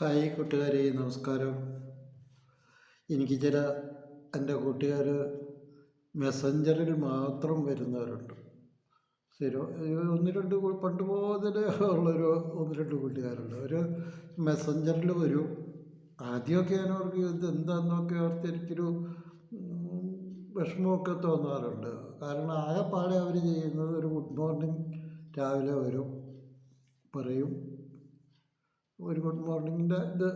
Hi കൂട്ടുകാരെ നമസ്കാരം. എനിക്ക് ചില എന്റെ കൂട്ടുകാർ മെസ്സഞ്ചറിൽ മാത്രം വരുന്നവരുണ്ട്. സ്ഥിരം ഒന്ന് രണ്ട് പണ്ട് മുതൽ ഉള്ളൊരു ഒന്ന് രണ്ട് കൂട്ടുകാരുണ്ട്. അവർ മെസ്സഞ്ചറിൽ വരും. ആദ്യമൊക്കെ ഞാൻ അവർക്ക് ഇത് എന്താണെന്നൊക്കെ ഓർത്ത് എനിക്കൊരു വിഷമമൊക്കെ തോന്നാറുണ്ട്. കാരണം ആകെപ്പാടെ അവർ ചെയ്യുന്നത് ഒരു ഗുഡ് മോർണിംഗ് രാവിലെ വരും പറയും. ഒരു ഗുഡ് മോർണിംഗിന്റെ ഇത്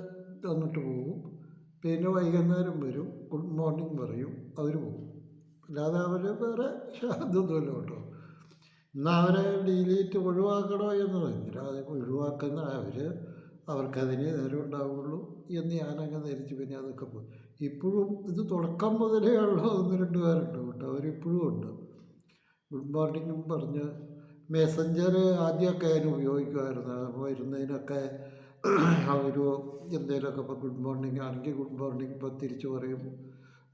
തന്നിട്ട് പോകും. പിന്നെ വൈകുന്നേരം വരും. ഗുഡ് മോർണിംഗ് പറയും. അവർ പോകും. അല്ലാതെ അവർ വേറെ ഇതൊന്നുമില്ല കേട്ടോ. എന്നാൽ അവരെ ഡിലീറ്റ് ഒഴിവാക്കണോ എന്ന് പറഞ്ഞില്ല അത് ഒഴിവാക്കുന്ന അവർ അവർക്കതിന് നേരം ഉണ്ടാവുള്ളൂ എന്ന് ഞാനങ്ങ് ധരിച്ച് പിന്നെ അതൊക്കെ പോയി. ഇപ്പോഴും ഇത് തുടക്കം മുതലേ ഉള്ള ഒന്ന് രണ്ട് പേരുണ്ട് കേട്ടോ. അവരിപ്പോഴും ഉണ്ട്. ഗുഡ് മോർണിംഗും പറഞ്ഞ് മെസ്സഞ്ചർ ആദ്യമൊക്കെ അതിന് ഉപയോഗിക്കുമായിരുന്നു. വരുന്നതിനൊക്കെ ഒരു എന്തെങ്കിലുമൊക്കെ ഇപ്പോൾ ഗുഡ് മോർണിംഗ് ആണെങ്കിൽ ഗുഡ് മോർണിംഗ് ഇപ്പോൾ തിരിച്ചു പറയും.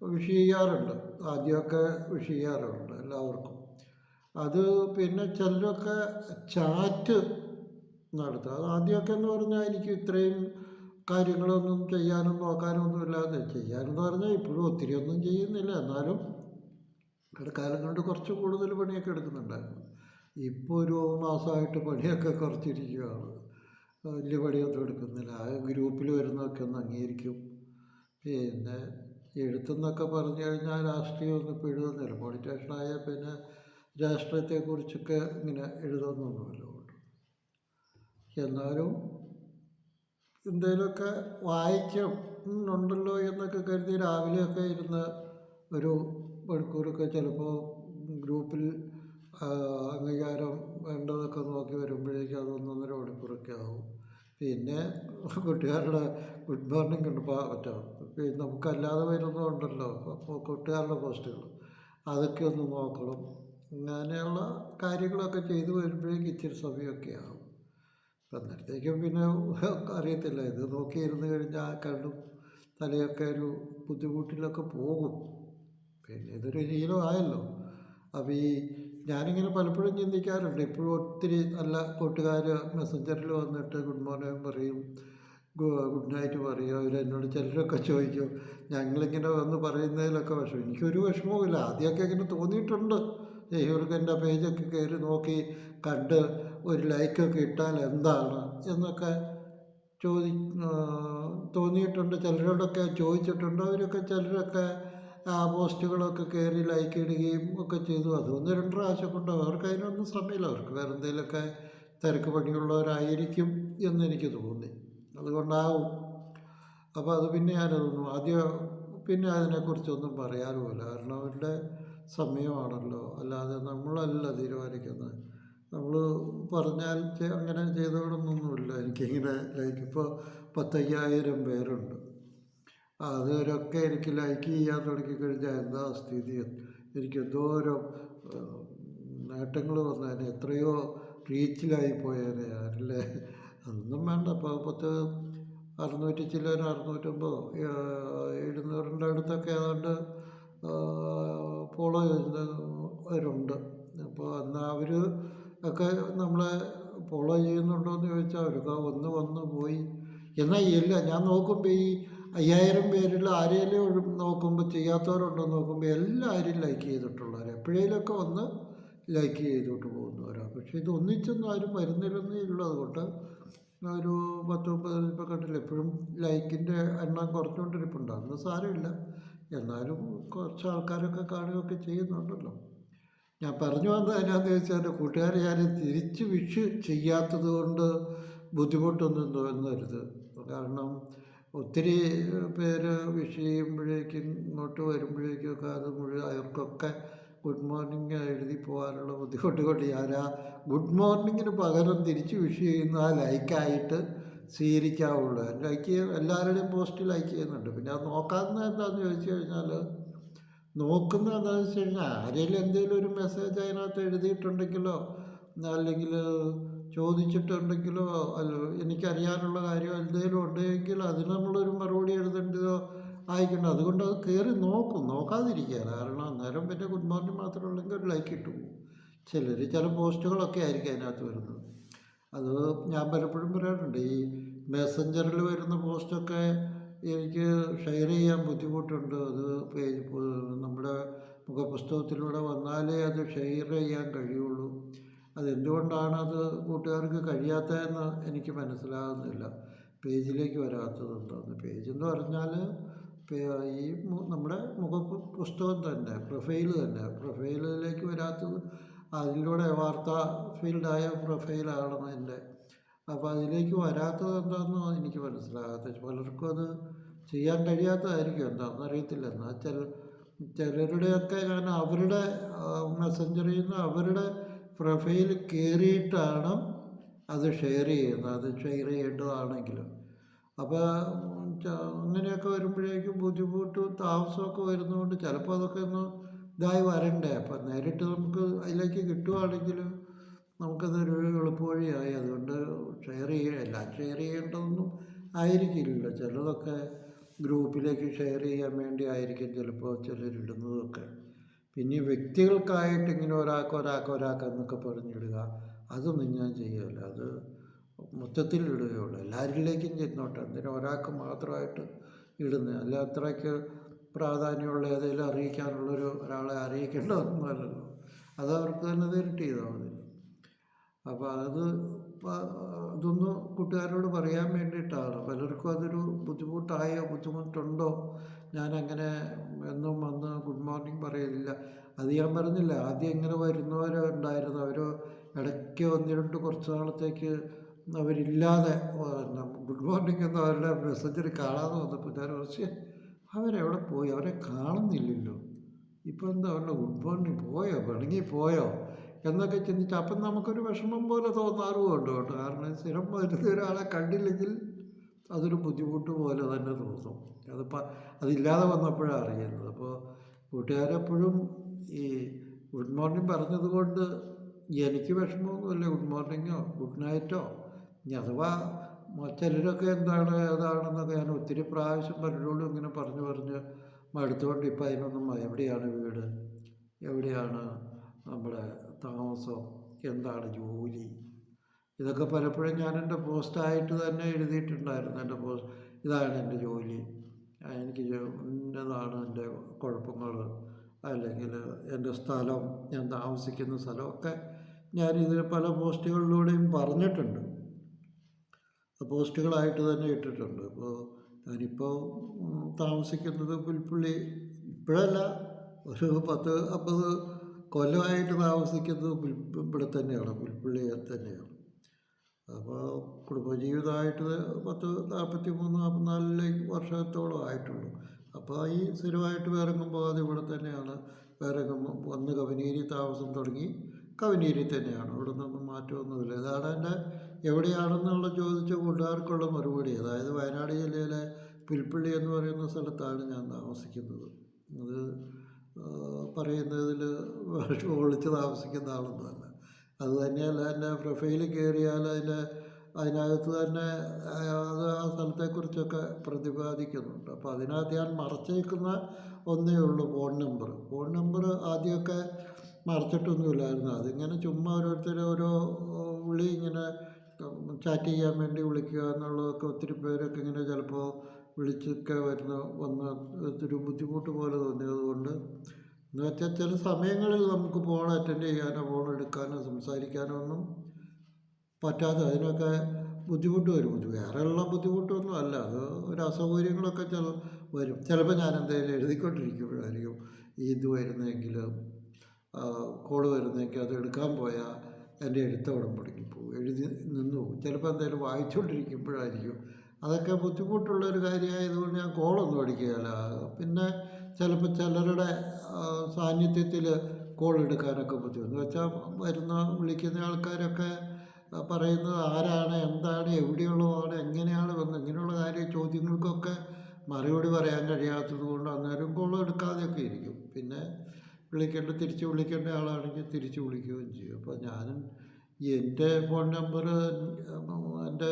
വിഷ് ചെയ്യാറുണ്ട്. ആദ്യമൊക്കെ വിഷ് ചെയ്യാറുണ്ട് എല്ലാവർക്കും. അത് പിന്നെ ചിലരൊക്കെ ചാറ്റ് നടത്തുക അത് ആദ്യമൊക്കെ എന്ന് പറഞ്ഞാൽ എനിക്ക് ഇത്രയും കാര്യങ്ങളൊന്നും ചെയ്യാനും നോക്കാനും ഒന്നും ഇല്ലാതെ ചെയ്യാനെന്ന് പറഞ്ഞാൽ ഇപ്പോഴും ഒത്തിരി ഒന്നും ചെയ്യുന്നില്ല. എന്നാലും ഇടക്കാലം കൊണ്ട് കുറച്ച് കൂടുതൽ പണിയൊക്കെ എടുക്കുന്നുണ്ടായിരുന്നു. ഇപ്പോൾ ഒരു മാസമായിട്ട് പണിയൊക്കെ കുറച്ചിരിക്കുകയാണ്. വലിയ പണിയൊന്നും എടുക്കുന്നില്ല. ആ ഗ്രൂപ്പിൽ വരുന്നതൊക്കെ ഒന്ന് അംഗീകരിക്കും. പിന്നെ എഴുത്തെന്നൊക്കെ പറഞ്ഞു കഴിഞ്ഞാൽ രാഷ്ട്രീയമൊന്നും ഇപ്പോൾ എഴുതുന്നില്ല. പൊളിറ്റീഷ്യനായ പിന്നെ രാഷ്ട്രീയത്തെക്കുറിച്ചൊക്കെ ഇങ്ങനെ എഴുതുന്നൊന്നുമില്ല എന്നാലും എന്തെങ്കിലുമൊക്കെ വായിക്കും ഉണ്ടല്ലോ എന്നൊക്കെ കരുതി രാവിലെയൊക്കെ ഇരുന്ന് ഒരു മണിക്കൂറൊക്കെ ചിലപ്പോൾ ഗ്രൂപ്പിൽ അംഗീകാരം വേണ്ടതൊക്കെ നോക്കി വരുമ്പോഴേക്കും അത് ഒന്നൊന്നര മണിക്കൂറൊക്കെ ആവും. പിന്നെ കൂട്ടുകാരുടെ ഗുഡ് മോർണിംഗ് ഉണ്ട് പറ്റാം പിന്നെ നമുക്കല്ലാതെ വരുന്നതുണ്ടല്ലോ അപ്പോൾ കൂട്ടുകാരുടെ പോസ്റ്റുകൾ അതൊക്കെ ഒന്ന് നോക്കണം. അങ്ങനെയുള്ള കാര്യങ്ങളൊക്കെ ചെയ്തു വരുമ്പോഴേക്കും ഇച്ചിരി സമയമൊക്കെ ആവും. അന്നേരത്തേക്കും പിന്നെ അറിയത്തില്ല. ഇത് നോക്കിയിരുന്ന് കഴിഞ്ഞാൽ കണ്ണും തലയൊക്കെ ഒരു ബുദ്ധിമുട്ടിലൊക്കെ പോകും. പിന്നെ ഇതൊരു ശീലമായല്ലോ. അപ്പോൾ ഈ ഞാനിങ്ങനെ പലപ്പോഴും ചിന്തിക്കാറുണ്ട്. ഇപ്പോഴും ഒത്തിരി നല്ല കൂട്ടുകാർ മെസ്സഞ്ചറിൽ വന്നിട്ട് ഗുഡ് മോർണിംഗ് പറയും ഗുഡ് നൈറ്റ് പറയും. അവരെന്നോട് ചിലരൊക്കെ ചോദിക്കും. ഞങ്ങളിങ്ങനെ വന്ന് പറയുന്നതിലൊക്കെ വിഷമം എനിക്കൊരു വിഷമവുമില്ല. ആദ്യമൊക്കെ ഇങ്ങനെ തോന്നിയിട്ടുണ്ട്. ഇവർക്ക് എന്റെ പേജൊക്കെ കയറി നോക്കി കണ്ട് ഒരു ലൈക്കൊക്കെ ഇട്ടാൽ എന്താണ് എന്നൊക്കെ ചോദി തോന്നിയിട്ടുണ്ട്. ചിലരോടൊക്കെ ചോദിച്ചിട്ടുണ്ട്. അവരൊക്കെ ചിലരൊക്കെ പോസ്റ്റുകളൊക്കെ കയറി ലൈക്ക് ഇടുകയും ഒക്കെ ചെയ്തു. അത് ഒന്ന് രണ്ട് പ്രാവശ്യം കൊണ്ട് അവർക്ക് അതിനൊന്നും സമയമില്ല. അവർക്ക് വേറെ എന്തെങ്കിലുമൊക്കെ തിരക്ക് പണിയുള്ളവരായിരിക്കും എന്നെനിക്ക് തോന്നി. അതുകൊണ്ടാവും. അപ്പോൾ അത് പിന്നെ ഞാനതൊന്നും ആദ്യം പിന്നെ അതിനെക്കുറിച്ചൊന്നും പറയാറുമില്ല കാരണം അവരുടെ സമയമാണല്ലോ. അല്ലാതെ നമ്മളല്ല തീരുമാനിക്കുന്നത്. നമ്മൾ പറഞ്ഞാൽ അങ്ങനെ അങ്ങനെ ചെയ്തോളൊന്നൊന്നുമില്ല എനിക്കിങ്ങനെ ലൈക്ക് ഇപ്പോൾ പത്തയ്യായിരം പേരുണ്ട്. അവരൊക്കെ എനിക്ക് ലൈക്ക് ചെയ്യാൻ തുടങ്ങിക്കഴിഞ്ഞാൽ എന്താ സ്ഥിതി? എനിക്ക് എന്തോരം നേട്ടങ്ങൾ വന്നേനെ എത്രയോ റീച്ചിലായി പോയേനെ അല്ലേ? അതൊന്നും വേണ്ട. ഇപ്പോൾ പത്ത് അറുന്നൂറ്റി ചില്ലൊരു അറുന്നൂറ്റമ്പതോ എഴുന്നൂറിന്റെ അടുത്തൊക്കെ ഏതാണ്ട് ഫോളോ ചെയ്യുന്നവരുണ്ട്. അപ്പോൾ എന്നാൽ അവർ ഒക്കെ നമ്മളെ ഫോളോ ചെയ്യുന്നുണ്ടോ എന്ന് ചോദിച്ചാൽ അവർക്ക് ഒന്ന് വന്ന് പോയി. എന്നാൽ ഇല്ല ഞാൻ നോക്കുമ്പോൾ ഈ അയ്യായിരം പേരിൽ ആരെങ്കിലും നോക്കുമ്പോൾ ചെയ്യാത്തവരുണ്ടോ നോക്കുമ്പോൾ എല്ലാവരും ലൈക്ക് ചെയ്തിട്ടുള്ളവർ എപ്പോഴേലൊക്കെ വന്ന് ലൈക്ക് ചെയ്തോട്ട് പോകുന്നവരാണ് പക്ഷേ ഇത് ഒന്നിച്ചൊന്നും ആരും വരുന്നില്ലെന്നേ ഉള്ളൂ. അതുകൊണ്ട് ഒരു പത്ത് മുപ്പത് കണ്ടില്ല എപ്പോഴും ലൈക്കിന്റെ എണ്ണം കുറച്ചുകൊണ്ടിരിപ്പുണ്ട് അന്ന് സാരമില്ല. എന്നാലും കുറച്ച് ആൾക്കാരൊക്കെ കാണുകയൊക്കെ ചെയ്യുന്നുണ്ടല്ലോ. ഞാൻ പറഞ്ഞു വന്നത് എന്നാന്ന് ചോദിച്ചാൽ കൂട്ടുകാരെ ഞാൻ തിരിച്ച് വിഷ് ചെയ്യാത്തത് കൊണ്ട് ബുദ്ധിമുട്ടൊന്നും തോന്നരുത് കാരണം ഒത്തിരി പേര് വിഷ് ചെയ്യുമ്പോഴേക്കും ഇങ്ങോട്ട് വരുമ്പോഴേക്കൊക്കെ അത് മുഴുവൻ അവർക്കൊക്കെ ഗുഡ് മോർണിംഗ് എഴുതി പോകാനുള്ള ബുദ്ധിമുട്ട് കൊണ്ട് ഞാൻ ആ ഗുഡ് മോർണിംഗിന് പകരം തിരിച്ച് വിഷ് ചെയ്യുന്ന ആ ലൈക്കായിട്ട് സ്വീകരിക്കാവുള്ളൂ. ലൈക്ക് ചെയ്യും എല്ലാവരുടെയും പോസ്റ്റ് ലൈക്ക് ചെയ്യുന്നുണ്ട്. പിന്നെ അത് നോക്കാവുന്ന എന്താണെന്ന് ചോദിച്ചു കഴിഞ്ഞാൽ നോക്കുന്ന എന്താണെന്ന് വെച്ച് കഴിഞ്ഞാൽ ആരെങ്കിലും എന്തെങ്കിലും ഒരു മെസ്സേജ് അതിനകത്ത് എഴുതിയിട്ടുണ്ടെങ്കിലോ അല്ലെങ്കിൽ ചോദിച്ചിട്ടുണ്ടെങ്കിലോ അല്ല എനിക്കറിയാനുള്ള കാര്യം എന്തെങ്കിലും ഉണ്ടെങ്കിൽ അതിന് നമ്മളൊരു മറുപടി എഴുതേണ്ടതോ ആയിക്കണ്ട അതുകൊണ്ട് അത് കയറി നോക്കും. നോക്കാതിരിക്കുക. കാരണം അന്നേരം പിന്നെ ഗുഡ് മോർണിംഗ് മാത്രം ഉള്ളെങ്കിൽ ഒരു ലൈക്ക് ഇട്ടു ചിലർ ചില പോസ്റ്റുകളൊക്കെ ആയിരിക്കും അതിനകത്ത് വരുന്നത്. അത് ഞാൻ പലപ്പോഴും പറയാറുണ്ട്. ഈ മെസ്സഞ്ചറിൽ വരുന്ന പോസ്റ്റൊക്കെ എനിക്ക് ഷെയർ ചെയ്യാൻ ബുദ്ധിമുട്ടുണ്ട്. അത് പേജ് നമ്മുടെ മുഖപുസ്തകത്തിലൂടെ വന്നാലേ അത് ഷെയർ ചെയ്യാൻ കഴിയുള്ളൂ. അതെന്തുകൊണ്ടാണ് അത് കൂട്ടുകാർക്ക് കഴിയാത്തതെന്ന് എനിക്ക് മനസ്സിലാകുന്നില്ല. പേജിലേക്ക് വരാത്തത് എന്താണ് പേജ് എന്ന് പറഞ്ഞാൽ ഈ നമ്മുടെ മുഖ പുസ്തകം തന്നെ പ്രൊഫൈൽ തന്നെ. പ്രൊഫൈലിലേക്ക് വരാത്തത് അതിലൂടെ വാർത്താ ഫീൽഡായ പ്രൊഫൈലാണ് എന്റെ. അപ്പോൾ അതിലേക്ക് വരാത്തത് എന്താണെന്ന് എനിക്ക് മനസ്സിലാകാത്ത. പലർക്കും അത് ചെയ്യാൻ കഴിയാത്തതായിരിക്കും. എന്താണെന്ന് അറിയത്തില്ല. എന്നാൽ ചില ചിലരുടെയൊക്കെ ഞാൻ അവരുടെ മെസ്സഞ്ചറിൽ നിന്ന് അവരുടെ പ്രൊഫൈൽ കയറിയിട്ടാണ് അത് ഷെയർ ചെയ്യുന്നത്. അത് ഷെയർ ചെയ്യേണ്ടതാണെങ്കിലും. അപ്പോൾ അങ്ങനെയൊക്കെ വരുമ്പോഴേക്കും ബുദ്ധിമുട്ടും താമസമൊക്കെ വരുന്നതുകൊണ്ട് ചിലപ്പോൾ അതൊക്കെ ഒന്ന് ഇതായി വരണ്ടേ. അപ്പം നേരിട്ട് നമുക്ക് അതിലേക്ക് കിട്ടുവാണെങ്കിൽ നമുക്കതൊരു എളുപ്പവഴിയായി. അതുകൊണ്ട് ഷെയർ ചെയ്യുക എല്ലാം ഷെയർ ചെയ്യേണ്ടതൊന്നും ആയിരിക്കില്ലല്ലോ. ചിലതൊക്കെ ഗ്രൂപ്പിലേക്ക് ഷെയർ ചെയ്യാൻ വേണ്ടി ആയിരിക്കും ചിലപ്പോൾ ചിലരിടുന്നതൊക്കെ. ഈ വ്യക്തികൾക്കായിട്ട് ഇങ്ങനെ ഒരാൾക്ക് ഒരാൾക്ക് ഒരാൾക്ക് എന്നൊക്കെ പറഞ്ഞിടുക അതൊന്നും ഞാൻ ചെയ്യില്ല. അത് മൊത്തത്തിൽ ഇടുകയുള്ളൂ. എല്ലാവരിലേക്കും ചെന്നോട്ടെ. എന്തിനാ ഒരാൾക്ക് മാത്രമായിട്ട് ഇടുന്നത്? അല്ല അത്രയ്ക്ക് പ്രാധാന്യമുള്ള ഏതെങ്കിലും അറിയിക്കാനുള്ളൊരു ഒരാളെ അറിയിക്കേണ്ടതൊന്നുമല്ലല്ലോ. അത് അവർക്ക് തന്നെ നേരിട്ട് ചെയ്താൽ മതി. അപ്പോൾ അത് പ- കൂട്ടുകാരോട് പറയാൻ വേണ്ടിയിട്ടാണ്. പലർക്കും അതൊരു ബുദ്ധിമുട്ടായോ ബുദ്ധിമുട്ടുണ്ടോ? ഞാനങ്ങനെ എന്നും വന്ന് ഗുഡ് മോർണിംഗ് പറയില്ല അത് ഞാൻ പറഞ്ഞില്ല ആദ്യം ഇങ്ങനെ വരുന്നവരുണ്ടായിരുന്നു അവർ ഇടയ്ക്ക് ഒന്ന് രണ്ട് കുറച്ച് നാളത്തേക്ക് അവരില്ലാതെ ഗുഡ് മോർണിംഗ് എന്ന് അവരുടെ മെസ്സഞ്ചർ കാണാതെ വന്നപ്പോൾ ഞാൻ കുറച്ച് അവരെവിടെ പോയി? അവരെ കാണുന്നില്ലല്ലോ. ഇപ്പോൾ എന്താ അവരുടെ ഗുഡ് മോർണിംഗ് പോയോ? പിണങ്ങി പോയോ? എന്നൊക്കെ ചിന്തിച്ച് അപ്പം നമുക്കൊരു വിഷമം പോലെ തോന്നാറുമുണ്ട് കേട്ടോ. കാരണം സ്ഥിരം വരുന്ന ഒരാളെ കണ്ടില്ലെങ്കിൽ അതൊരു ബുദ്ധിമുട്ട് പോലെ തന്നെ തോന്നും. അതിപ്പോൾ അതില്ലാതെ വന്നപ്പോഴാണ് അറിയുന്നത്. അപ്പോൾ കൂട്ടുകാരെപ്പോഴും ഈ ഗുഡ് മോർണിംഗ് പറഞ്ഞത് കൊണ്ട് എനിക്ക് വിഷമമൊന്നുമില്ല. ഗുഡ് മോർണിങ്ങോ ഗുഡ് നൈറ്റോ ഇനി അഥവാ ചിലരൊക്കെ എന്താണ് ഏതാണെന്നൊക്കെ ഞാൻ ഒത്തിരി പ്രാവശ്യം പലരോടും ഇങ്ങനെ പറഞ്ഞു പറഞ്ഞ് മടുത്തുകൊണ്ട് ഇപ്പം അതിനൊന്നും എവിടെയാണ് വീട്? എവിടെയാണ് നമ്മുടെ താമസം? എന്താണ് ജോലി? ഇതൊക്കെ പലപ്പോഴും ഞാൻ എന്റെ പോസ്റ്റായിട്ട് തന്നെ എഴുതിയിട്ടുണ്ടായിരുന്നു എന്റെ പോസ്റ്റ്. ഇതാണ് എന്റെ ജോലി. എനിക്ക് ഇന്നതാണ് എന്റെ കുഴപ്പങ്ങൾ. അല്ലെങ്കിൽ എന്റെ സ്ഥലം ഞാൻ താമസിക്കുന്ന സ്ഥലമൊക്കെ ഞാൻ ഇതിൽ പല പോസ്റ്റുകളിലൂടെയും പറഞ്ഞിട്ടുണ്ട്. പോസ്റ്റുകളായിട്ട് തന്നെ ഇട്ടിട്ടുണ്ട്. അപ്പോൾ ഞാനിപ്പോൾ താമസിക്കുന്നത് പുൽപ്പള്ളി ഇപ്പോഴല്ല ഒരു പത്ത് അമ്പത് കൊല്ലമായിട്ട് താമസിക്കുന്നത് പുൽ ഇവിടെ തന്നെയാണ് പുൽപ്പള്ളി തന്നെയാണ്. അപ്പോൾ കുടുംബജീവിതമായിട്ട് പത്ത് നാൽപ്പത്തി മൂന്ന് നാൽപ്പത്തിനാലിലെ വർഷത്തോളം ആയിട്ടുള്ളൂ. അപ്പോൾ ഈ സ്ഥിരമായിട്ട് വേറെങ്ങുമ്പോൾ പോകാതെ ഇവിടെ തന്നെയാണ്. വേറെങ്ങുമ്പോൾ വന്ന് കവനീരി താമസം തുടങ്ങി കവനീരി തന്നെയാണ്. ഇവിടെ നിന്നൊന്നും മാറ്റമൊന്നുമില്ല. ഇതാണ് എന്റെ എവിടെയാണെന്നുള്ള ചോദിച്ച കൂട്ടുകാർക്കുള്ള മറുപടി. അതായത് വയനാട് ജില്ലയിലെ പുൽപ്പള്ളി എന്ന് പറയുന്ന സ്ഥലത്താണ് ഞാൻ താമസിക്കുന്നത്. അത് പറയുന്നതിൽ ഒളിച്ച് താമസിക്കുന്ന ആളൊന്നുമല്ല. അത് തന്നെയല്ല എന്റെ പ്രൊഫൈൽ കയറിയാൽ അതിന്റെ അതിനകത്ത് തന്നെ അത് ആ സ്ഥലത്തെക്കുറിച്ചൊക്കെ പ്രതിപാദിക്കുന്നുണ്ട്. അപ്പോൾ അതിനകത്ത് ഞാൻ മറച്ചേക്കുന്ന ഒന്നേ ഉള്ളൂ ഫോൺ നമ്പർ. ഫോൺ നമ്പർ ആദ്യമൊക്കെ മറച്ചിട്ടൊന്നുമില്ലായിരുന്നു. അതിങ്ങനെ ചുമ്മാ ഓരോരുത്തർ ഓരോ വിളി ഇങ്ങനെ ചാറ്റ് ചെയ്യാൻ വേണ്ടി വിളിക്കുക എന്നുള്ളതൊക്കെ ഒത്തിരി പേരൊക്കെ ഇങ്ങനെ ചിലപ്പോൾ വിളിച്ചൊക്കെ വരുന്ന വന്ന ഒത്തിരി ബുദ്ധിമുട്ട് പോലെ തോന്നിയത് കൊണ്ട് എന്ന് വെച്ചാൽ ചില സമയങ്ങളിൽ നമുക്ക് ഫോൺ അറ്റൻഡ് ചെയ്യാനോ ഫോൺ എടുക്കാനോ സംസാരിക്കാനോ ഒന്നും പറ്റാതെ അതിനൊക്കെ ബുദ്ധിമുട്ട് വരും. വേറെ വേറെയുള്ള ബുദ്ധിമുട്ടൊന്നും അല്ല. അത് ഒരു അസൗകര്യങ്ങളൊക്കെ ചില വരും. ചിലപ്പോൾ ഞാൻ എന്തെങ്കിലും എഴുതിക്കൊണ്ടിരിക്കുമ്പോഴായിരിക്കും ഈ ഇത് വരുന്നതെങ്കിൽ കോൾ വരുന്നെങ്കിൽ അത് എടുക്കാൻ പോയാൽ എന്റെ എഴുത്തവിടം പോകും. എഴുതി നിന്നു പോകും. ചിലപ്പോൾ എന്തെങ്കിലും വായിച്ചുകൊണ്ടിരിക്കുമ്പോഴായിരിക്കും അതൊക്കെ ബുദ്ധിമുട്ടുള്ളൊരു കാര്യമായതുകൊണ്ട് ഞാൻ കോളൊന്നും അടിക്കുകയില്ല പിന്നെ ചിലപ്പോൾ ചിലരുടെ സാന്നിധ്യത്തിൽ കോൾ എടുക്കാനൊക്കെ ബുദ്ധിമുട്ട് വെച്ചാൽ വരുന്ന വിളിക്കുന്ന ആൾക്കാരൊക്കെ പറയുന്നത് ആരാണ് എന്താണ് എവിടെയുള്ളതാണ് എങ്ങനെയാണ് വന്നത് ഇങ്ങനെയുള്ള കാര്യ ചോദ്യങ്ങൾക്കൊക്കെ മറുപടി പറയാൻ കഴിയാത്തത് കൊണ്ട് അന്നേരം കോൾ എടുക്കാതെയൊക്കെ ഇരിക്കും. പിന്നെ വിളിക്കേണ്ട തിരിച്ച് വിളിക്കേണ്ട ആളാണെങ്കിൽ തിരിച്ച് വിളിക്കുകയും ചെയ്യും. അപ്പോൾ ഞാനും എന്റെ ഫോൺ നമ്പർ എന്റെ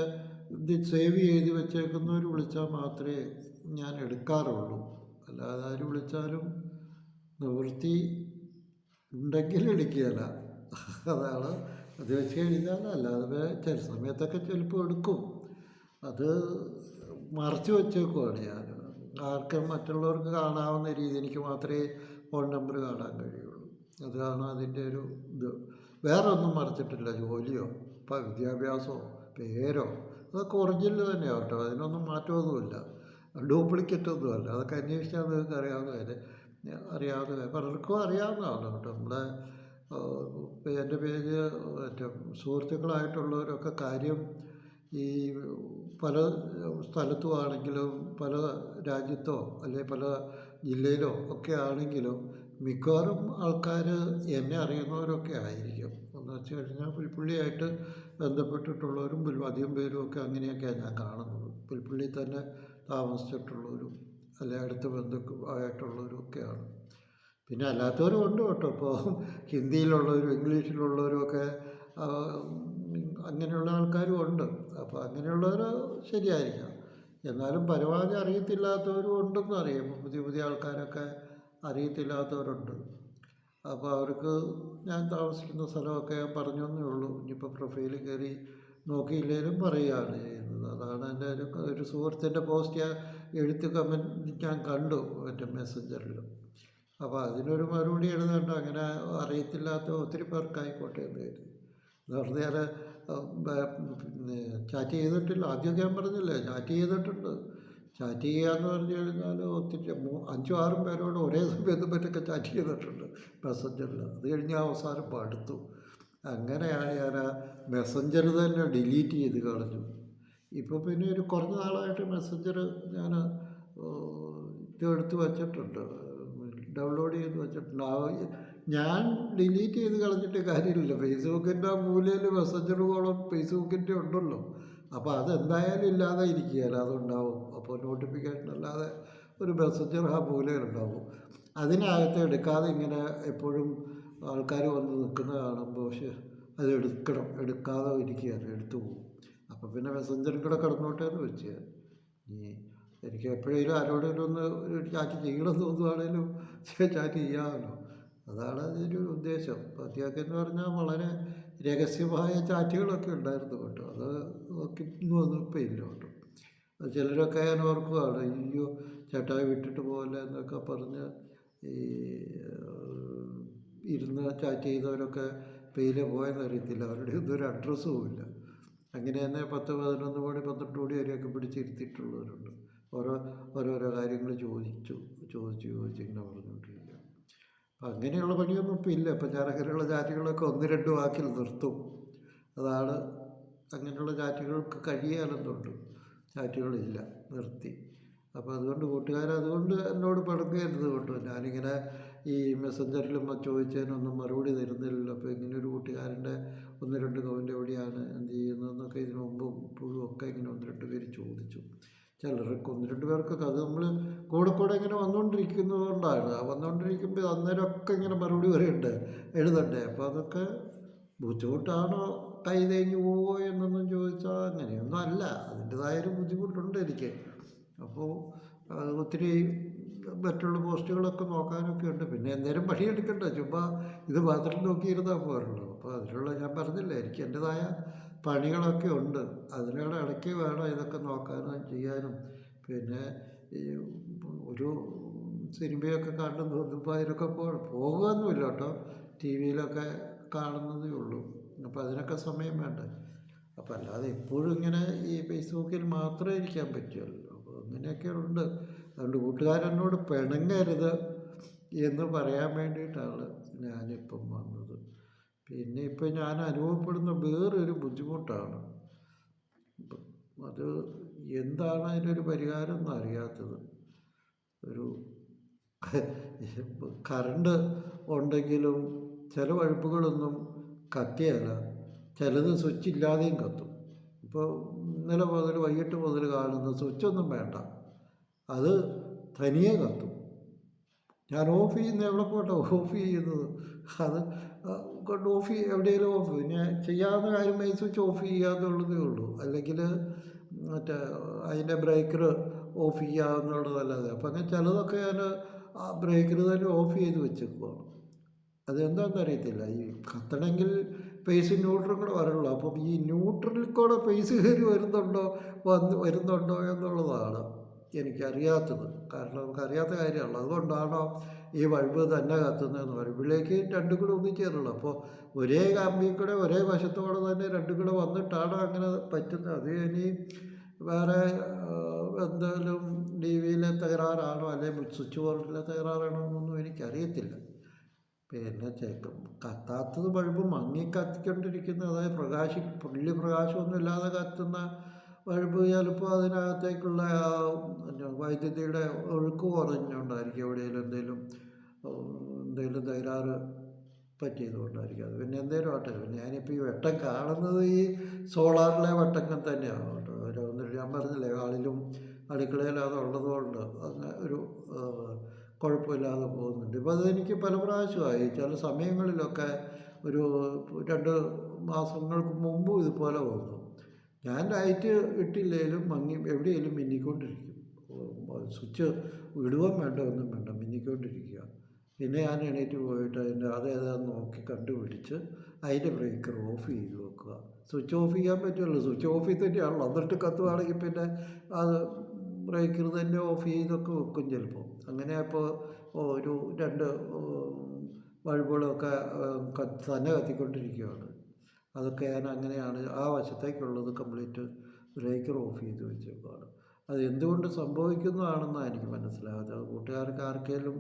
ഇത് സേവ് ചെയ്ത് വെച്ചേക്കുന്നവർ വിളിച്ചാൽ മാത്രമേ ഞാൻ എടുക്കാറുള്ളൂ. അല്ലാതെ ആര് വിളിച്ചാലും നിവൃത്തി ഉണ്ടെങ്കിൽ എടുക്കുകയില്ല അതാണ് അത് വെച്ച് കഴിഞ്ഞാൽ അല്ലാതെ ചില സമയത്തൊക്കെ ചിലപ്പോൾ എടുക്കും. അത് മറച്ചു വെച്ചേക്കുവാണ് ഞാൻ. ആർക്കും മറ്റുള്ളവർക്ക് കാണാവുന്ന രീതി എനിക്ക് മാത്രമേ ഫോൺ നമ്പർ കാണാൻ കഴിയുള്ളൂ. അതാണ് അതിന്റെ ഒരു ഇത്. വേറെ ഒന്നും മറച്ചിട്ടില്ല. ജോലിയോ ഇപ്പം വിദ്യാഭ്യാസമോ പേരോ അതൊക്കെ ഒറിജിനൽ തന്നെയാണ് കേട്ടോ. അതിനൊന്നും മാറ്റമൊന്നുമില്ല. ഡ്യൂപ്ലിക്കേറ്റ് ഒന്നുമല്ല അതൊക്കെ അന്വേഷിച്ചാൽ നിങ്ങൾക്ക് അറിയാവുന്ന കാര്യം അറിയാവുന്ന പലർക്കും അറിയാവുന്നതാണ് കേട്ടോ. നമ്മുടെ എന്റെ പേര് മറ്റേ സുഹൃത്തുക്കളായിട്ടുള്ളവരൊക്കെ കാര്യം ഈ പല സ്ഥലത്തും ആണെങ്കിലും പല രാജ്യത്തോ അല്ലെങ്കിൽ പല ജില്ലയിലോ ഒക്കെ ആണെങ്കിലും മിക്കവാറും ആൾക്കാർ എന്നെ അറിയുന്നവരൊക്കെ ആയിരിക്കും. എന്ന് വെച്ച് കഴിഞ്ഞാൽ പുൽപ്പള്ളിയായിട്ട് ബന്ധപ്പെട്ടിട്ടുള്ളവരും അധികം പേരും ഒക്കെ അങ്ങനെയൊക്കെയാണ് ഞാൻ കാണുന്നത്. പുൽപ്പള്ളി തന്നെ താമസിച്ചിട്ടുള്ളവരും അല്ലെ അടുത്ത ബന്ധു ആയിട്ടുള്ളവരും ഒക്കെയാണ്. പിന്നെ അല്ലാത്തവരും ഉണ്ട് കേട്ടോ. ഇപ്പോൾ ഹിന്ദിയിലുള്ളവരും ഇംഗ്ലീഷിലുള്ളവരും ഒക്കെ അങ്ങനെയുള്ള ആൾക്കാരും ഉണ്ട്. അപ്പോൾ അങ്ങനെയുള്ളവർ ശരിയായിരിക്കാം. എന്നാലും പരമാവധി അറിയത്തില്ലാത്തവരും ഉണ്ടെന്ന് അറിയാം. പുതിയ പുതിയ ആൾക്കാരൊക്കെ അറിയത്തില്ലാത്തവരുണ്ട്. അപ്പോൾ അവർക്ക് ഞാൻ താമസിക്കുന്ന സ്ഥലമൊക്കെ പറഞ്ഞു ഉള്ളൂ. ഇനിയിപ്പോൾ പ്രൊഫൈലിൽ കയറി നോക്കിയില്ലെങ്കിലും പറയുകയാണ് ചെയ്യുന്നത് അതാണ് എന്റെ ഒരു ഒരു സുഹൃത്തിന്റെ പോസ്റ്റ് ഞാൻ എഴുത്ത് കമന്റ് ഞാൻ കണ്ടു മറ്റേ മെസ്സഞ്ചറിൽ അപ്പോൾ അതിനൊരു മറുപടി എഴുതണ്ട അങ്ങനെ അറിയത്തില്ലാത്ത ഒത്തിരി പേർക്കായിക്കോട്ടെ എന്ന് കരുതി. വെറുതെ അത് പിന്നെ ചാറ്റ് ചെയ്തിട്ടില്ല. ആദ്യം ഞാൻ പറഞ്ഞില്ലേ ചാറ്റ് ചെയ്തിട്ടുണ്ട്. ചാറ്റ് ചെയ്യാന്ന് പറഞ്ഞു കഴിഞ്ഞാൽ ഒത്തിരി അഞ്ചും ആറും പേരോട് ഒരേ സമയത്ത് പറ്റൊക്കെ ചാറ്റ് ചെയ്തിട്ടുണ്ട് മെസ്സഞ്ചറിൽ അത് കഴിഞ്ഞ് അവസാനം പടുത്തു അങ്ങനെയാണ് ഞാൻ ആ മെസ്സഞ്ചർ തന്നെ ഡിലീറ്റ് ചെയ്ത് കളഞ്ഞു. ഇപ്പോൾ പിന്നെ ഒരു കുറച്ച് നാളായിട്ട് മെസ്സഞ്ചർ ഞാൻ ഇത് എടുത്ത് വച്ചിട്ടുണ്ട്. ഡൗൺലോഡ് ചെയ്ത് വച്ചിട്ടുണ്ട്. ആ ഞാൻ ഡിലീറ്റ് ചെയ്ത് കളഞ്ഞിട്ട് കാര്യമില്ല. ഫേസ്ബുക്കിന്റെ ആ മൂലയിൽ മെസ്സഞ്ചർ കോളം ഫേസ്ബുക്കിന്റെ ഉണ്ടല്ലോ. അപ്പോൾ അതെന്തായാലും ഇല്ലാതെ ഇരിക്കുകയല്ല അതുണ്ടാവും അപ്പോൾ നോട്ടിഫിക്കേഷൻ അല്ലാതെ ഒരു മെസ്സഞ്ചർ ആ മൂലയിലുണ്ടാവും അതിനകത്ത് എടുക്കാതെ ഇങ്ങനെ എപ്പോഴും ആൾക്കാർ വന്ന് നിൽക്കുന്നത് കാണുമ്പോൾ പക്ഷേ അത് എടുക്കണം എടുക്കാതെ ഇരിക്കുകയാണ് എടുത്തു പോകും. അപ്പോൾ പിന്നെ മെസ്സഞ്ചറിൽ കൂടെ കിടന്നോട്ടെ എന്ന് വെച്ച് ഇനി എനിക്ക് എപ്പോഴേലും ആരോടെങ്കിലും ഒന്ന് ഒരു ചാറ്റ് ചെയ്യണമെന്ന് തോന്നുവാണേലും ചാറ്റ് ചെയ്യാമല്ലോ. അതാണ് അതിന്റെ ഒരു ഉദ്ദേശം. പത്തിയൊക്കെ എന്ന് പറഞ്ഞാൽ വളരെ രഹസ്യമായ ചാറ്റുകളൊക്കെ ഉണ്ടായിരുന്നു കേട്ടോ. അത് ഒന്നും ഇപ്പം ഇല്ല കേട്ടോ. ചിലരൊക്കെ ഞാൻ ഓർക്കുവാണ് അയ്യോ ചേട്ടായി വിട്ടിട്ട് പോകല്ലേ എന്നൊക്കെ പറഞ്ഞ് ഈ ഇരുന്ന് ചാറ്റ് ചെയ്തവരൊക്കെ പെയിലെ പോയെന്ന് അറിയത്തില്ല. അവരുടെ ഒന്നും ഒരു അഡ്രസ്സും ഇല്ല. അങ്ങനെ തന്നെ പത്ത് പതിനൊന്ന് മണി പന്ത്രണ്ട് മണി വരെയൊക്കെ പിടിച്ചിരുത്തിയിട്ടുള്ളവരുണ്ട്. ഓരോ ഓരോരോ കാര്യങ്ങൾ ചോദിച്ചു ചോദിച്ച് ചോദിച്ച് ഇങ്ങനെ പറഞ്ഞുകൊണ്ടിരിക്കുക. അപ്പം അങ്ങനെയുള്ള പണിയൊന്നും ഇപ്പം ഇല്ല. ഇപ്പം അങ്ങനെയുള്ള ചാറ്റുകളൊക്കെ ഒന്ന് രണ്ട് വാക്കിൽ നിർത്തും. അതാണ് അങ്ങനെയുള്ള ചാറ്റുകൾക്ക് കഴിയാനെന്നുണ്ട്. ചാറ്റുകളില്ല. നിർത്തി. അപ്പോൾ അതുകൊണ്ട് കൂട്ടുകാർ അതുകൊണ്ട് എന്നോട് പടക്കരുത് കേട്ടോ. ഞാനിങ്ങനെ ഈ മെസ്സഞ്ചറിലും ചോദിച്ചതിനൊന്നും മറുപടി തരുന്നില്ലല്ലോ. അപ്പോൾ ഇങ്ങനെ ഒരു കൂട്ടുകാരന്റെ ഒന്ന് രണ്ട് കമന്റ് എവിടെയാണ് എന്ത് ചെയ്യുന്നതെന്നൊക്കെ ഇതിനു മുമ്പ് ഇപ്പോഴും ഒക്കെ ഇങ്ങനെ ഒന്ന് രണ്ട് പേര് ചോദിച്ചു. ചിലർക്ക് ഒന്ന് രണ്ട് പേർക്കൊക്കെ അത് നമ്മൾ കൂടെ കൂടെ ഇങ്ങനെ വന്നുകൊണ്ടിരിക്കുന്നത് കൊണ്ടാണ് ആ വന്നുകൊണ്ടിരിക്കുമ്പോൾ അന്നേരമൊക്കെ ഇങ്ങനെ മറുപടി പറയണ്ടേ? എഴുതണ്ടേ? അപ്പോൾ അതൊക്കെ ബുദ്ധിമുട്ടാണോ? കൈ തേഞ്ഞു പോവോ എന്നൊന്നും ചോദിച്ചാൽ അങ്ങനെയൊന്നും അല്ല. അതിന്റെതായൊരു ബുദ്ധിമുട്ടുണ്ട് എനിക്ക്. അപ്പോൾ ഒത്തിരി മറ്റുള്ള പോസ്റ്റുകളൊക്കെ നോക്കാനൊക്കെ ഉണ്ട്. പിന്നെ എന്തേലും പണിയെടുക്കണ്ട ചുമ്മാ ഇത് മാത്രം നോക്കിയിരുന്നാൽ പോരല്ലോ. അപ്പോൾ അതിനുള്ള ഞാൻ പറഞ്ഞില്ലേ എനിക്ക് എന്റെതായ പണികളൊക്കെ ഉണ്ട്. അതിനുള്ള ഇടയ്ക്ക് വേണം ഇതൊക്കെ നോക്കാനും ചെയ്യാനും. പിന്നെ ഈ ഒരു സിനിമയൊക്കെ കണ്ടു തോന്നുമ്പോൾ അതിനൊക്കെ പോ പോകുകയൊന്നുമില്ല കേട്ടോ. ടി വിയിലൊക്കെ കാണുന്നതേ ഉള്ളൂ. അപ്പോൾ അതിനൊക്കെ സമയം വേണ്ടേ? അപ്പോൾ അല്ലാതെ എപ്പോഴും ഇങ്ങനെ ഈ ഫേസ്ബുക്കിൽ മാത്രമേ ഇരിക്കാൻ അപ്പോൾ അങ്ങനെയൊക്കെ ഉണ്ട് അതുകൊണ്ട് കൂട്ടുകാരെന്നോട് പിണങ്ങരുത് എന്ന് പറയാൻ വേണ്ടിയിട്ടാണ് ഞാനിപ്പം വന്നത്. പിന്നെ ഇപ്പം ഞാൻ അനുഭവപ്പെടുന്ന വേറൊരു ബുദ്ധിമുട്ടാണ്. അത് എന്താണ് അതിനൊരു പരിഹാരം എന്ന് അറിയാത്തത് ഒരു കറണ്ട് ഉണ്ടെങ്കിലും ചില വഴുപ്പുകളൊന്നും കത്തിയല്ല. ചിലത് സ്വിച്ച് ഇല്ലാതെയും കത്തും. ഇപ്പോൾ ഇന്നലെ മുതൽ വൈകിട്ട് മുതൽ കാണുന്ന സ്വിച്ചൊന്നും വേണ്ട. അത് തനിയെ കത്തും. ഞാൻ ഓഫ് ചെയ്യുന്ന എവിടെ പോട്ടെ ഓഫ് ചെയ്യുന്നത്? അത് കൊണ്ട് ഓഫ് എവിടെയെങ്കിലും ഓഫ് പിന്നെ ചെയ്യാവുന്ന കാര്യം സ്വിച്ച് ഓഫ് ചെയ്യാന്നുള്ളതേ ഉള്ളൂ. അല്ലെങ്കിൽ മറ്റേ അതിന്റെ ബ്രേക്കർ ഓഫ് ചെയ്യാന്നുള്ളതല്ലാതെ അപ്പം അങ്ങനെ ചിലതൊക്കെ ഞാൻ ആ ബ്രേക്കർ തന്നെ ഓഫ് ചെയ്ത് വെച്ചേക്കുവാണ്. അതെന്താണെന്ന് അറിയത്തില്ല ഈ കത്തണമെങ്കിൽ പേസ് ന്യൂട്രലും കൂടെ വരുള്ളൂ അപ്പം ഈ ന്യൂട്രലിൽ കൂടെ പേസ് കയറി വരുന്നുണ്ടോ? വന്ന് വരുന്നുണ്ടോ എന്നുള്ളതാണ് എനിക്കറിയാത്തത്. കാരണം നമുക്കറിയാത്ത കാര്യമാണ്. അതുകൊണ്ടാണോ ഈ ബൾബ് തന്നെ കത്തുന്നതെന്ന് ബൾബിലേക്ക് രണ്ടും കൂടെ ഒന്നിച്ചേരുള്ളൂ അപ്പോൾ ഒരേ കമ്പിയിൽ കൂടെ ഒരേ വശത്തോടെ തന്നെ രണ്ടും കൂടെ വന്നിട്ടാണ് അങ്ങനെ പറ്റുന്നത്. അത് ഇനി വേറെ എന്തെങ്കിലും ടി വിയിലെ തകരാറാണോ? അല്ലെങ്കിൽ സ്വിച്ച് ബോർഡിലെ തകരാറാണോ എന്നൊന്നും എനിക്കറിയത്തില്ല. പിന്നെ കത്താത്തത് ബൾബ് മങ്ങി കത്തിക്കൊണ്ടിരിക്കുന്ന അതായത് പ്രകാശി പുള്ളി പ്രകാശമൊന്നും ഇല്ലാതെ കത്തുന്ന ബൾബ് ചിലപ്പോൾ അതിനകത്തേക്കുള്ള വൈദ്യുതിയുടെ ഒഴുക്ക് കുറഞ്ഞുകൊണ്ടായിരിക്കും എവിടെയെങ്കിലും എന്തെങ്കിലും എന്തെങ്കിലും തകരാറ് പറ്റിയതുകൊണ്ടായിരിക്കും അത്. പിന്നെ എന്തേലും ആട്ടെ പിന്നെ ഞാനിപ്പോൾ ഈ വെട്ടം കാണുന്നത് ഈ സോളാറിലെ വെട്ടങ്ങൾ തന്നെയാണ് കേട്ടോ. ഒരു ഞാൻ പറഞ്ഞില്ലേ ഹാളിലും അടുക്കളയിലും അത് ഉള്ളതുകൊണ്ട് അങ്ങനെ ഒരു കുഴപ്പമില്ലാതെ പോകുന്നുണ്ട്. ഇപ്പോൾ അതെനിക്ക് പല പ്രാവശ്യമായി. ചില സമയങ്ങളിലൊക്കെ ഒരു രണ്ട് മാസങ്ങൾക്ക് മുമ്പും ഇതുപോലെ വന്നു. ഞാൻ ലൈറ്റ് ഇട്ടില്ലെങ്കിലും മങ്ങി എവിടെയെങ്കിലും മിന്നിക്കൊണ്ടിരിക്കും. സ്വിച്ച് ഇടുകയും വേണ്ട ഒന്നും വേണ്ട മിന്നിക്കൊണ്ടിരിക്കുക. പിന്നെ ഞാൻ എണീറ്റ് പോയിട്ട് അതിന്റെ അതേതാന്ന് നോക്കി കണ്ടുപിടിച്ച് അതിന്റെ ബ്രേക്കർ ഓഫ് ചെയ്ത് വെക്കുക. സ്വിച്ച് ഓഫ് ചെയ്യാൻ പറ്റുമല്ലോ. സ്വിച്ച് ഓഫിൽ തന്നെയാണല്ലോ. എന്നിട്ട് കത്തുവാണെങ്കിൽ പിന്നെ അത് ബ്രേക്കർ തന്നെ ഓഫ് ചെയ്തൊക്കെ വെക്കും ചിലപ്പോൾ അങ്ങനെ അപ്പോൾ ഒരു രണ്ട് ബൾബുകളൊക്കെ തന്നെ കത്തിക്കൊണ്ടിരിക്കുകയാണ് അതൊക്കെ ഞാൻ അങ്ങനെയാണ് ആ വശത്തേക്കുള്ളത് കംപ്ലീറ്റ് ബ്രേക്കർ ഓഫ് ചെയ്ത് വെച്ചേക്കുവാണ്. അത് എന്തുകൊണ്ട് സംഭവിക്കുന്നതാണെന്നാണ് എനിക്ക് മനസ്സിലാകാതെ കൂട്ടുകാർക്ക് ആർക്കെങ്കിലും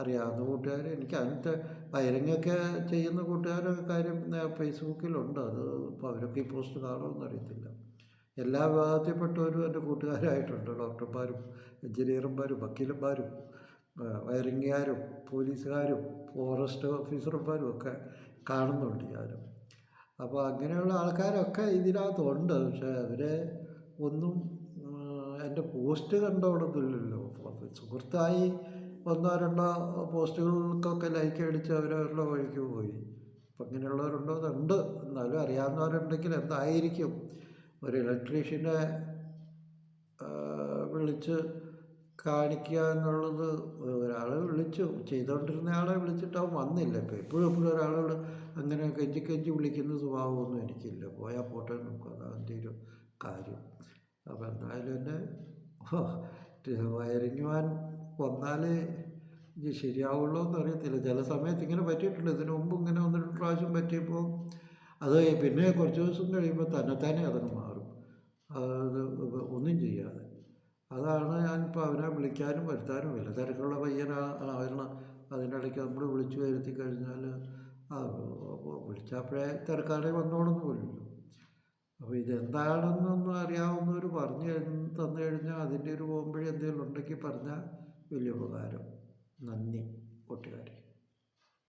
അറിയാവുന്ന കൂട്ടുകാർ എനിക്ക് അങ്ങനത്തെ വയറിങ്ങൊക്കെ ചെയ്യുന്ന കൂട്ടുകാരൊക്കെ കാര്യം ഫേസ്ബുക്കിലുണ്ട്. അത് ഇപ്പോൾ അവരൊക്കെ ഈ പോസ്റ്റ് കാണുമെന്നറിയത്തില്ല. എല്ലാ വിഭാഗത്തിൽപ്പെട്ടവരും എന്റെ കൂട്ടുകാരായിട്ടുണ്ട്. ഡോക്ടർമാരും എഞ്ചിനീയർമാരും വക്കീലന്മാരും വയറിങ്ങുകാരും പോലീസുകാരും ഫോറസ്റ്റ് ഓഫീസർമാരും ഒക്കെ കാണുന്നുണ്ട് ഞാനും. അപ്പോൾ അങ്ങനെയുള്ള ആൾക്കാരൊക്കെ ഇതിനകത്തുണ്ട്. പക്ഷേ അവരെ ഒന്നും എന്റെ പോസ്റ്റ് കണ്ടോടൊന്നുമില്ലല്ലോ സുഹൃത്തായി ഒന്നോ രണ്ടോ പോസ്റ്റുകൾക്കൊക്കെ ലൈക്ക് അടിച്ച് അവരവരുടെ വഴിക്ക് പോയി. അപ്പം അങ്ങനെയുള്ളവരുണ്ടോ അതുണ്ട്. എന്നാലും അറിയാവുന്നവരുണ്ടെങ്കിൽ എന്തായിരിക്കും? ഒരു ഇലക്ട്രീഷ്യനെ വിളിച്ച് കാണിക്കുക എന്നുള്ളത് ഒരാളെ വിളിച്ചു ചെയ്തുകൊണ്ടിരുന്ന ആളെ വിളിച്ചിട്ട് അവൻ വന്നില്ല. ഇപ്പോൾ എപ്പോഴും എപ്പോഴും ഒരാളോട് അങ്ങനെ കെഞ്ചി കെഞ്ചി വിളിക്കുന്ന സ്വഭാവമൊന്നും എനിക്കില്ല. പോയാൽ പോട്ടെ നമുക്ക് അതാന്റെ ഒരു കാര്യം. അപ്പോൾ എന്തായാലും എന്നെ വയറിങ് മാൻ വന്നാലേ ഇത് ശരിയാവുള്ളൂ എന്ന് അറിയത്തില്ല ചില സമയത്ത് ഇങ്ങനെ പറ്റിയിട്ടുണ്ട്. ഇതിനു മുമ്പ് ഇങ്ങനെ വന്നിട്ട് പ്രാവശ്യം പറ്റിയപ്പോൾ അത് പിന്നെ കുറച്ച് ദിവസം കഴിയുമ്പോൾ തന്നെത്താനെ അതങ്ങ് മാറും. അത് ഒന്നും ചെയ്യാതെ. അതാണ് ഞാനിപ്പോൾ അവനെ വിളിക്കാനും വരുത്താനും ഇല്ല തിരക്കുള്ള പയ്യനാണ് ഇടയ്ക്ക് നമ്മൾ വിളിച്ചു വരുത്തി കഴിഞ്ഞാൽ വിളിച്ചപ്പോഴേ തിരക്കാരെ വന്നോളൊന്നും പോലുമില്ല അപ്പോൾ ഇതെന്താണെന്നൊന്നും അറിയാവുന്നവർ പറഞ്ഞു തന്നു കഴിഞ്ഞാൽ അതിന്റെ ഒരു പോകുമ്പോഴേ എന്തെങ്കിലും ഉണ്ടെങ്കിൽ പറഞ്ഞാൽ വലിയ ഉപകാരം. നന്ദി